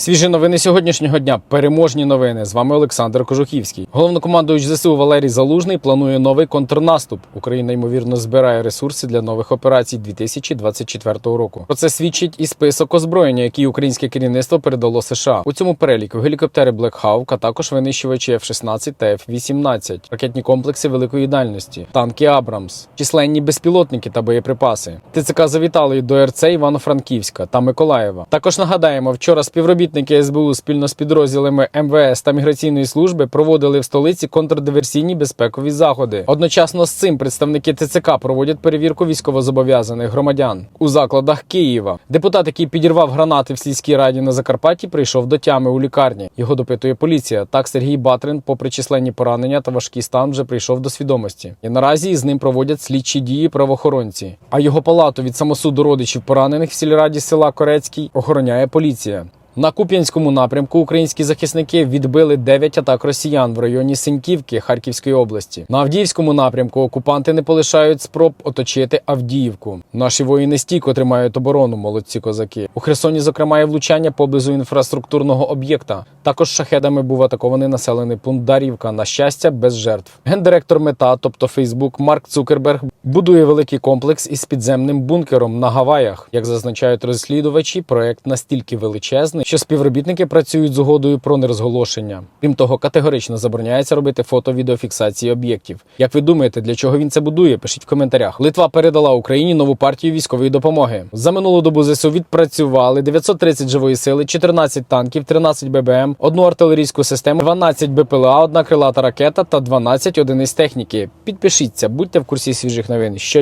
Свіжі новини сьогоднішнього дня. Переможні новини. З вами Олександр Кожухівський. Головнокомандуючий ЗСУ Валерій Залужний планує новий контрнаступ. Україна ймовірно збирає ресурси для нових операцій 2024 року. Про це свідчить і список озброєння, який українське керівництво передало США. У цьому переліку гелікоптери Black Hawk, а також винищувачі F-16 та F-18, ракетні комплекси великої дальності, танки Абрамс, численні безпілотники та боєприпаси. ТЦК завітали до РЦ Івано-Франківська та Миколаєва. Також нагадаємо, вчора співробітники СБУ спільно з підрозділами МВС та міграційної служби проводили в столиці контрдиверсійні безпекові заходи. Одночасно з цим представники ТЦК проводять перевірку військовозобов'язаних громадян у закладах Києва. Депутат, який підірвав гранати в сільській раді на Закарпатті, прийшов до тями у лікарні. Його допитує поліція. Так Сергій Батрин, попри численні поранення та важкий стан, вже прийшов до свідомості. І наразі із ним проводять слідчі дії правоохоронці. А його палату від самосуду родичів поранених в сільраді села Корецький охороняє поліція. На Куп'янському напрямку українські захисники відбили 9 атак росіян в районі Синьківки Харківської області. На Авдіївському напрямку окупанти не полишають спроб оточити Авдіївку. Наші воїни стійко тримають оборону, молодці козаки. У Херсоні, зокрема, є влучання поблизу інфраструктурного об'єкта. Також шахедами був атакований населений пункт Дарівка. На щастя, без жертв. Гендиректор Мета, тобто Фейсбук, Марк Цукерберг, будує великий комплекс із підземним бункером на Гаваях. Як зазначають розслідувачі, проект настільки величезний, що співробітники працюють з угодою про нерозголошення. Крім того, категорично забороняється робити фото-відеофіксації об'єктів. Як ви думаєте, для чого він це будує? Пишіть в коментарях. Литва передала Україні нову партію військової допомоги. За минулу добу ЗСУ відпрацювали 930 живої сили, 14 танків, 13 ББМ, одну артилерійську систему, 12 БПЛА, одна крилата ракета та 12 одиниць техніки. Підпишіться, будьте в курсі свіжих новин щодня.